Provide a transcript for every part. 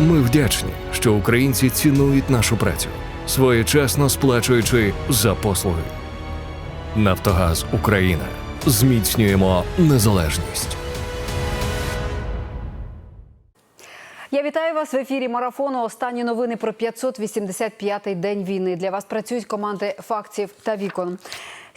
Ми вдячні, що українці цінують нашу працю, своєчасно сплачуючи за послуги. Нафтогаз Україна. Зміцнюємо незалежність. Я вітаю вас в ефірі марафону. Останні новини про 585-й день війни. Для вас працюють команди фактів та вікон.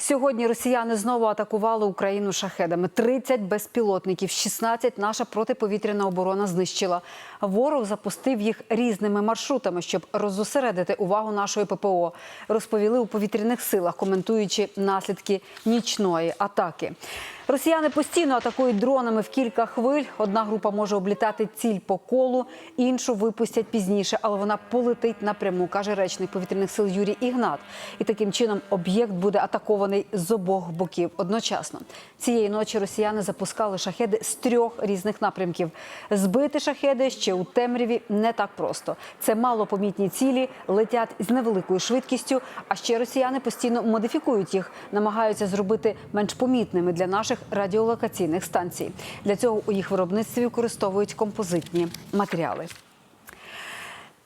Сьогодні росіяни знову атакували Україну шахедами. 30 безпілотників, 16 наша протиповітряна оборона знищила. Ворог запустив їх різними маршрутами, щоб роззосередити увагу нашої ППО. Розповіли у повітряних силах, коментуючи наслідки нічної атаки. Росіяни постійно атакують дронами в кілька хвиль. Одна група може облітати ціль по колу, іншу випустять пізніше, але вона полетить напряму, каже речник повітряних сил Юрій Ігнат. І таким чином об'єкт буде атакований з обох боків одночасно. Цієї ночі росіяни запускали шахеди з трьох різних напрямків. Збити шахеди ще у темряві не так просто. Це малопомітні цілі, летять з невеликою швидкістю. А ще росіяни постійно модифікують їх, намагаються зробити менш помітними для наших радіолокаційних станцій. Для цього у їх виробництві використовують композитні матеріали.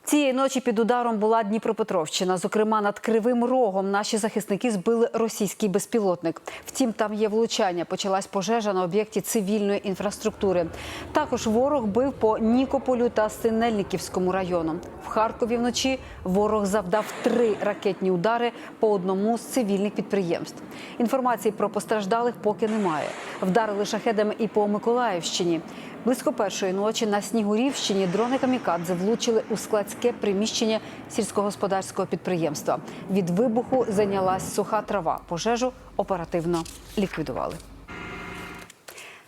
Цієї ночі під ударом була Дніпропетровщина. Зокрема, над Кривим Рогом наші захисники збили російський безпілотник. Втім, там є влучання. Почалась пожежа на об'єкті цивільної інфраструктури. Також ворог бив по Нікополю та Синельниківському району. В Харкові вночі ворог завдав три ракетні удари по одному з цивільних підприємств. Інформації про постраждалих поки немає. Вдарили шахедами і по Миколаївщині. Близько першої ночі на Снігурівщині дрони камікадзе влучили у складське приміщення сільськогосподарського підприємства. Від вибуху зайнялась суха трава. Пожежу оперативно ліквідували.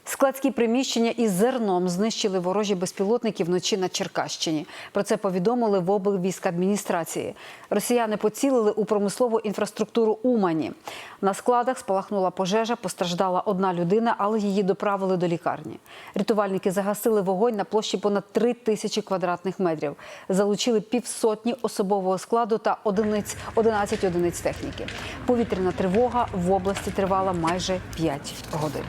Складські приміщення із зерном знищили ворожі безпілотники вночі на Черкащині. Про це повідомили в облвійськадміністрації. Росіяни поцілили у промислову інфраструктуру Умані. На складах спалахнула пожежа, постраждала одна людина, але її доправили до лікарні. Рятувальники загасили вогонь на площі понад 3 тисячі квадратних метрів. Залучили півсотні особового складу та одиниць 11 одиниць техніки. Повітряна тривога в області тривала майже 5 годин.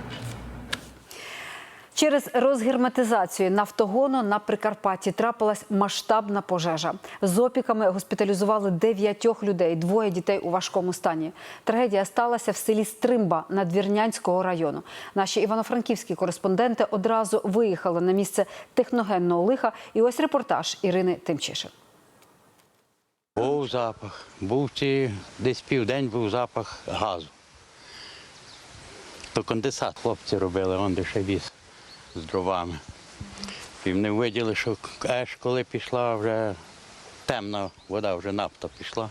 Через розгерметизацію нафтогону на Прикарпатті трапилась масштабна пожежа. З опіками госпіталізували дев'ятьох людей, двоє дітей у важкому стані. Трагедія сталася в селі Стримба Надвірнянського району. Наші івано-франківські кореспонденти одразу виїхали на місце техногенного лиха. І ось репортаж Ірини Тимчишин. Був запах, був ці, десь південь був запах газу. То конденсат хлопці робили, он де ще віз з дровами. І вони виділи, що аж коли пішла вже темна вода, вже нафта пішла.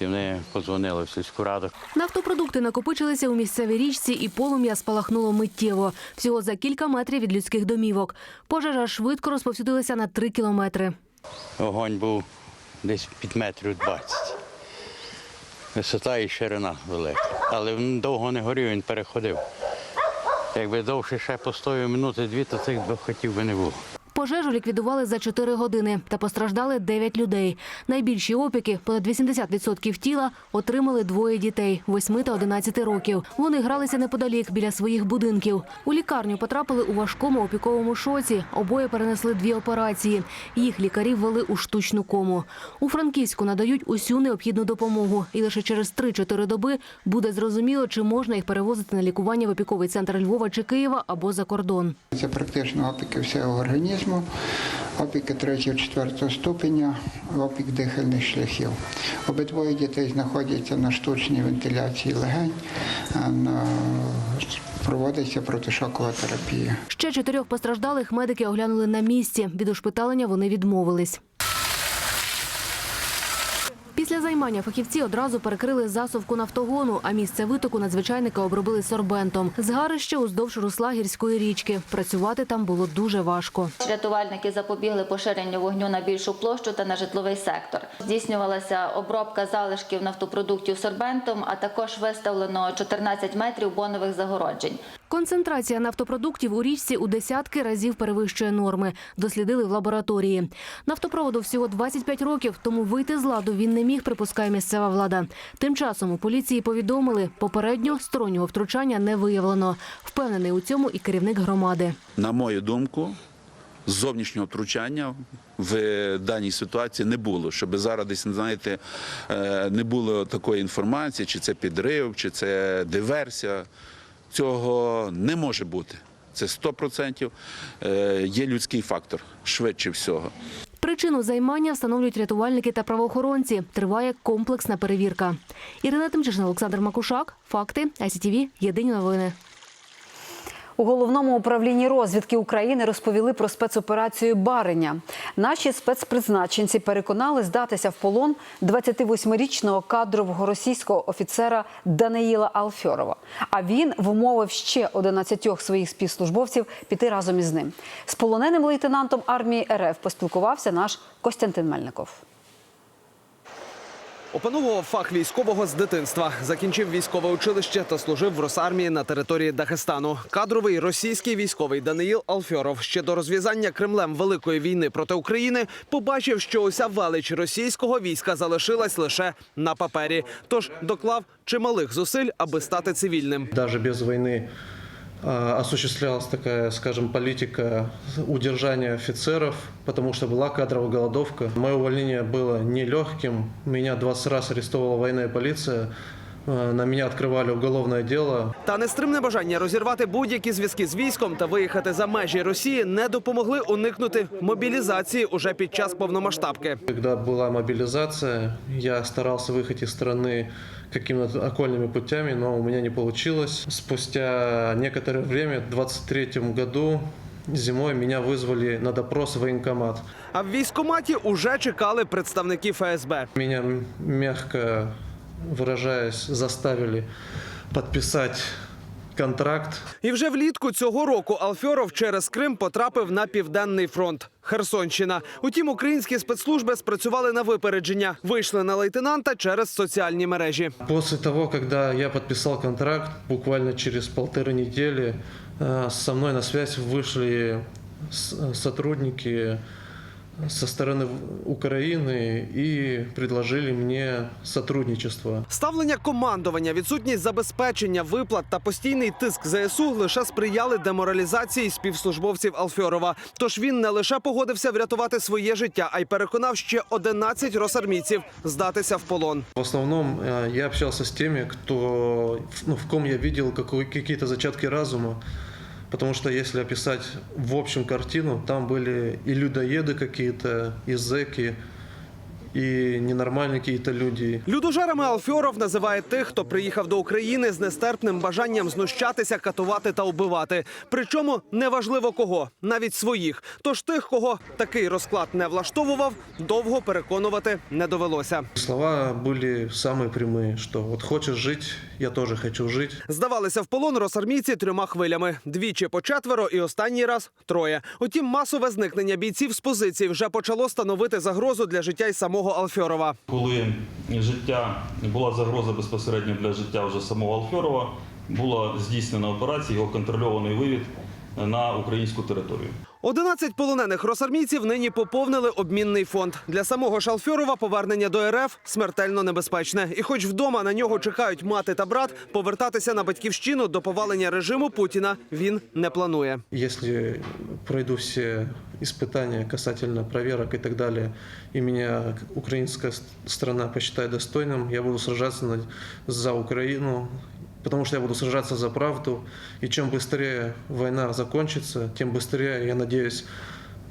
І вони подзвонили в сільську раду. Нафтопродукти накопичилися у місцевій річці, і полум'я спалахнуло миттєво. Всього за кілька метрів від людських домівок. Пожежа швидко розповсюдилася на три кілометри. Огонь був десь під метрів 20. Висота і ширина велика. Але він довго не горів, він переходив. Якби довше ще постояв минути дві, то цих двох хотів би не було. Пожежу ліквідували за 4 години та постраждали 9 людей. Найбільші опіки, понад 80% тіла, отримали двоє дітей 8 та 11 років. Вони гралися неподалік біля своїх будинків. У лікарню потрапили у важкому опіковому шоці. Обоє перенесли дві операції. Їх лікарі ввели у штучну кому. У Франківську надають усю необхідну допомогу. І лише через 3-4 доби буде зрозуміло, чи можна їх перевозити на лікування в опіковий центр Львова чи Києва або за кордон. Це практично опіки всього організму, опіки 3-4 ступеня, опік дихальних шляхів. Обидвоє дітей знаходяться на штучній вентиляції легень, на- проводиться протишокова терапія. Ще чотирьох постраждалих медики оглянули на місці. Від ушпиталення вони відмовились. Після займання фахівці одразу перекрили засувку нафтогону, а місце витоку надзвичайники обробили сорбентом. Згарище уздовж русла гірської річки. Працювати там було дуже важко. Рятувальники запобігли поширенню вогню на більшу площу та на житловий сектор. Здійснювалася обробка залишків нафтопродуктів сорбентом, а також виставлено 14 метрів бонових загороджень. Концентрація нафтопродуктів у річці у десятки разів перевищує норми. Дослідили в лабораторії. Нафтопроводу всього 25 років, тому вийти з ладу він не міг, припускає місцева влада. Тим часом у поліції повідомили, попередньо стороннього втручання не виявлено. Впевнений у цьому і керівник громади. На мою думку, зовнішнього втручання в даній ситуації не було. Щоб зараз десь, знаєте, е, не було такої інформації, чи це підрив, чи це диверсія. Цього не може бути. Це 100% е, є людський фактор, швидше всього. Причину займання встановлюють рятувальники та правоохоронці. Триває комплексна перевірка. Ірина Тимчишина, Олександр Макушак. Факти. ICTV. Єдині новини. У головному управлінні розвідки України розповіли про спецоперацію Бареня. Наші спецпризначенці переконали здатися в полон 28-річного кадрового російського офіцера Даниїла Алфьорова. А він вмовив ще 11 своїх співслужбовців піти разом із ним. З полоненим лейтенантом армії РФ поспілкувався наш Костянтин Мельников. Опановував фах військового з дитинства, закінчив військове училище та служив в Росармії на території Дагестану. Кадровий російський військовий Даниїл Алфьоров ще до розв'язання Кремлем великої війни проти України побачив, що уся велич російського війська залишилась лише на папері. Тож доклав чималих зусиль, аби стати цивільним. Даже без войны а, осуществлялась такая, скажем, политика удержания офицеров, потому что была кадровая голодовка. Мое увольнение было нелегким. Меня 20 раз арестовала военная полиция. А, На меня открывали уголовное дело. Та нестримне бажання розірвати будь-які зв'язки з військом та виїхати за межі Росії не допомогли уникнути мобілізації уже під час повномасштабки. Когда была мобилизация, я старался выехать из страны какими-то окольными путями, но у меня не получилось. Спустя некоторое время, в 23 году, зимой, меня вызвали на допрос в военкомат. А в військкоматі уже чекали представники ФСБ. Меня, м- мягко выражаясь, заставили подписать контракт. І вже влітку цього року Алфьоров через Крим потрапив на південний фронт. Херсонщина. Утім, українські спецслужби спрацювали на випередження. Вийшли на лейтенанта через соціальні мережі. После того, когда я подписал контракт, буквально через полторы недели э, со мной на связь вышли с- сотрудники со стороны Украины и предложили мне сотрудничество. Ставлення командування, відсутність забезпечення, виплат та постійний тиск ЗСУ лише сприяли деморалізації співслужбовців Алфьорова. Тож він не лише погодився врятувати своє життя, а й переконав ще 11 росармійців здатися в полон. В основном э, я общался с теми, кто, ну, в ком я видел какой- какие-то зачатки разума. Потому что если описать в общем картину, там были и людоеды какие-то, и зэки, и ненормальные какие-то люди. Людожерами Алфьоров називає тих, хто приїхав до України з нестерпним бажанням знущатися, катувати та убивати. Причому неважливо кого, навіть своїх. Тож тих, кого такий розклад не влаштовував, довго переконувати не довелося. Слова были самые прямые, что вот хочешь жить, я тоже хочу жить. Здавалися в полон росармійці трьома хвилями: двічі по четверо, і останній раз троє. Утім, масове зникнення бійців з позицій вже почало становити загрозу для життя й самого Алфьорова. Коли життя була загроза безпосередньо для життя вже самого Алфьорова, була здійснена операція, його контрольований вивід на українську територію. 11 полонених росармійців нині поповнили обмінний фонд. Для самого Шалфьорова повернення до РФ смертельно небезпечне. І хоч вдома на нього чекають мати та брат, повертатися на батьківщину до повалення режиму Путіна він не планує. Если пройду все испытания касательно проверок и так далее, и меня украинская с- страна посчитает достойным, я буду сражаться на- за Украину, потому что я буду сражаться за правду. И чем быстрее война закончится, тем быстрее, я надеюсь,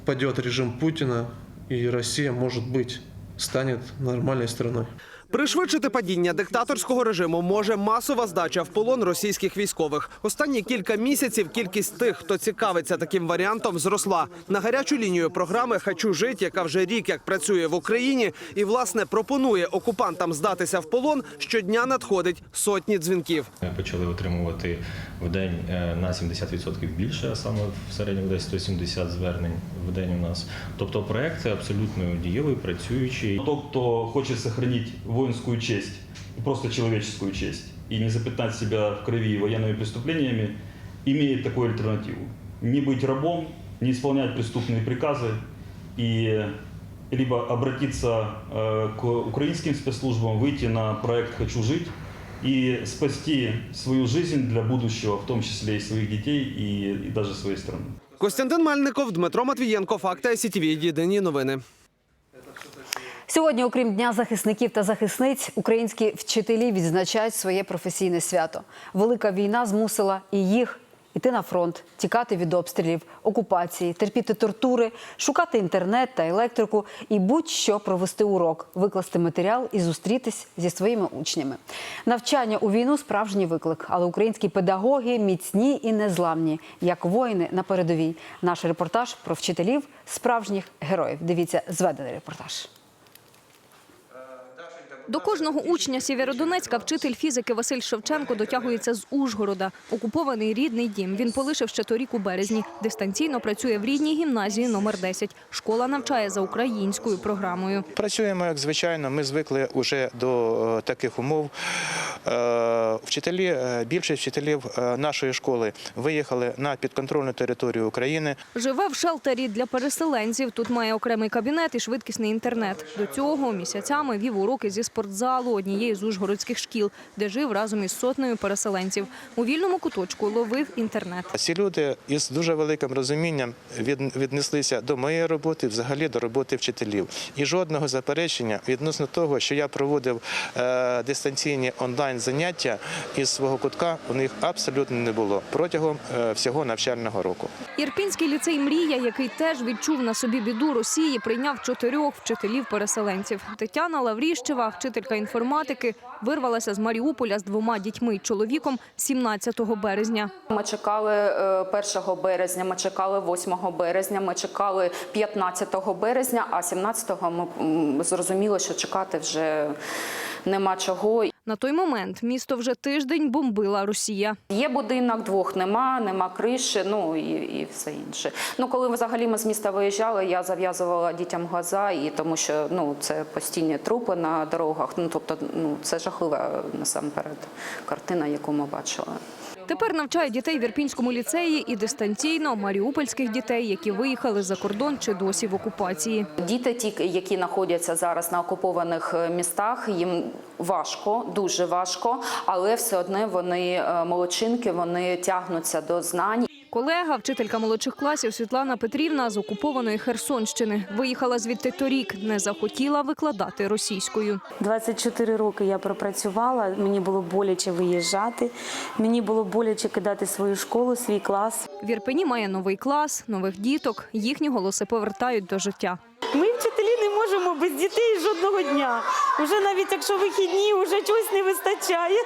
падет режим Путина, и Россия, может быть, станет нормальной страной. Пришвидшити падіння диктаторського режиму може масова здача в полон російських військових. Останні кілька місяців кількість тих, хто цікавиться таким варіантом, зросла. На гарячу лінію програми «Хочу жить», яка вже рік як працює в Україні, і власне пропонує окупантам здатися в полон. Щодня надходить сотні дзвінків. Ми почали отримувати в день е, на 70% більше, а саме в середньому десь 170 звернень в день у нас. Тобто проект абсолютно дієвий, працюючий. Тот, кто хочет сохранить воинскую честь, просто человеческую честь, и не запятнать себя в крови военными преступлениями, имеет такую альтернативу. Не быть рабом, не исполнять преступные приказы и либо обратиться э, к украинским спецслужбам, выйти на проект «Хочу жить» и спасти свою жизнь для будущего, в том числе и своих детей, и, и даже своей страны. Костянтин Мельников, Дмитро Матвієнко, Факти СІТВ. Єдині новини. Сьогодні, окрім Дня захисників та захисниць, українські вчителі відзначають своє професійне свято. Велика війна змусила і їх іти на фронт, тікати від обстрілів, окупації, терпіти тортури, шукати інтернет та електрику і будь-що провести урок, викласти матеріал і зустрітись зі своїми учнями. Навчання у війну справжній виклик, але українські педагоги міцні і незламні, як воїни на передовій. Наш репортаж про вчителів справжніх героїв. Дивіться зведений репортаж. До кожного учня Сєвєродонецька вчитель фізики Василь Шевченко дотягується з Ужгорода. Окупований рідний дім. Він полишив ще торік у березні. Дистанційно працює в рідній гімназії номер 10. Школа навчає за українською програмою. Працюємо як звичайно. Ми звикли вже до е, таких умов. Е, Вчителі, е, більшість вчителів нашої школи виїхали на підконтрольну територію України. Живе в шелтері для переселенців. Тут має окремий кабінет і швидкісний інтернет. До цього місяцями вів уроки зі спортзалу однієї з ужгородських шкіл, де жив разом із сотнею переселенців. У вільному куточку ловив інтернет. Ці люди із дуже великим розумінням віднеслися до моєї роботи, взагалі до роботи вчителів. І жодного заперечення відносно того, що я проводив е, дистанційні онлайн заняття із свого кутка, у них абсолютно не було протягом е, всього навчального року. Ірпінський ліцей «Мрія», який теж відчув на собі біду Росії, прийняв чотирьох вчителів-переселенців. Тетяна Лавріщева, вчителька інформатики, вирвалася з Маріуполя з двома дітьми – чоловіком 17 березня. Ми чекали е, 1 березня, ми чекали 8 березня, ми чекали 15 березня, а 17-го ми зрозуміли, що чекати вже нема чого. На той момент місто вже тиждень бомбила Росія. Є будинок, двох нема, нема криші, ну і, і все інше. Ну, коли взагалі ми з міста виїжджали, я зав'язувала дітям газа, і тому що ну це постійні трупи на дорогах. Ну тобто, ну це жахлива насамперед картина, яку ми бачили. Тепер навчає дітей в Ірпінському ліцеї і дистанційно маріупольських дітей, які виїхали за кордон чи досі в окупації. Діти, ті, які знаходяться зараз на окупованих е, містах, їм важко, дуже важко, але все одно вони е, молодчинки, вони тягнуться до знань. Колега, вчителька молодших класів Світлана Петрівна з окупованої Херсонщини. Виїхала звідти торік, не захотіла викладати російською. 24 роки я пропрацювала, мені було боляче виїжджати, мені було боляче кидати свою школу, свій клас. В Ірпені має новий клас, нових діток. Їхні голоси повертають до життя. Ми, вчителі, не можемо без дітей жодного дня. Уже навіть якщо вихідні, вже чогось не вистачає.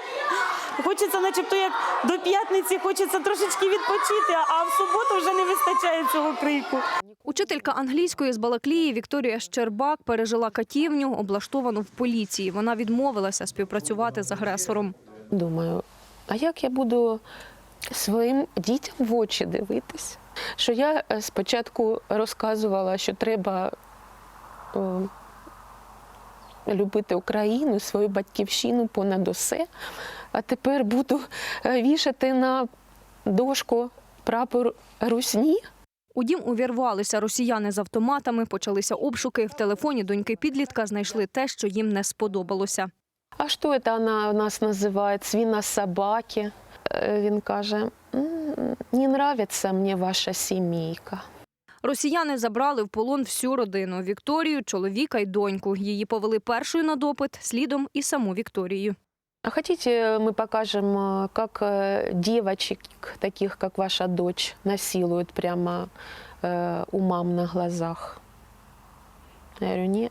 Хочеться, начебто, як до п'ятниці, хочеться трошечки відпочити, а в суботу вже не вистачає цього крику. Учителька англійської з Балаклії Вікторія Щербак пережила катівню, облаштовану в поліції. Вона відмовилася співпрацювати з агресором. Думаю, а як я буду своїм дітям в очі дивитись? Що я е, спочатку розказувала, що треба е, любити Україну, свою батьківщину понад усе, а тепер буду е, вішати на дошку прапор Русні. У дім увірвалися росіяни з автоматами, почалися обшуки. В телефоні доньки підлітка знайшли те, що їм не сподобалося. А що це вона нас називає? Свіна собаки. Е, Він каже: «М, не нравиться мені ваша сімейка. Росіяни забрали в полон всю родину – Вікторію, чоловіка й доньку. Її повели першою на допит, слідом і саму Вікторію. А хотите, мы покажем, э, как э, девочек, таких как ваша дочь, насилуют прямо э, у мам на глазах? Я говорю, не,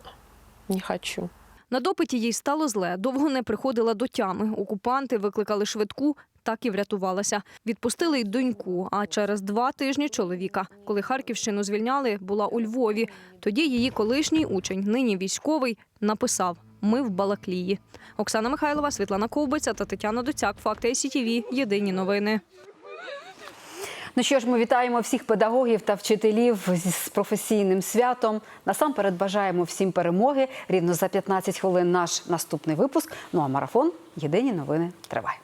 не хочу. На допиті їй стало зле, довго не приходила до тями. Окупанти викликали швидку, так і врятувалася. Відпустили й доньку, а через два тижні чоловіка. Коли Харківщину звільняли, була у Львові. Тоді її колишній учень, нині військовий, написав «Ми в Балаклії». Оксана Михайлова, Світлана Ковбиця та Тетяна Доцяк. Факти СІТІВІ. Єдині новини. Ну що ж, ми вітаємо всіх педагогів та вчителів з професійним святом. Насамперед бажаємо всім перемоги. Рівно за 15 хвилин наш наступний випуск. Ну а марафон Єдині новини триває.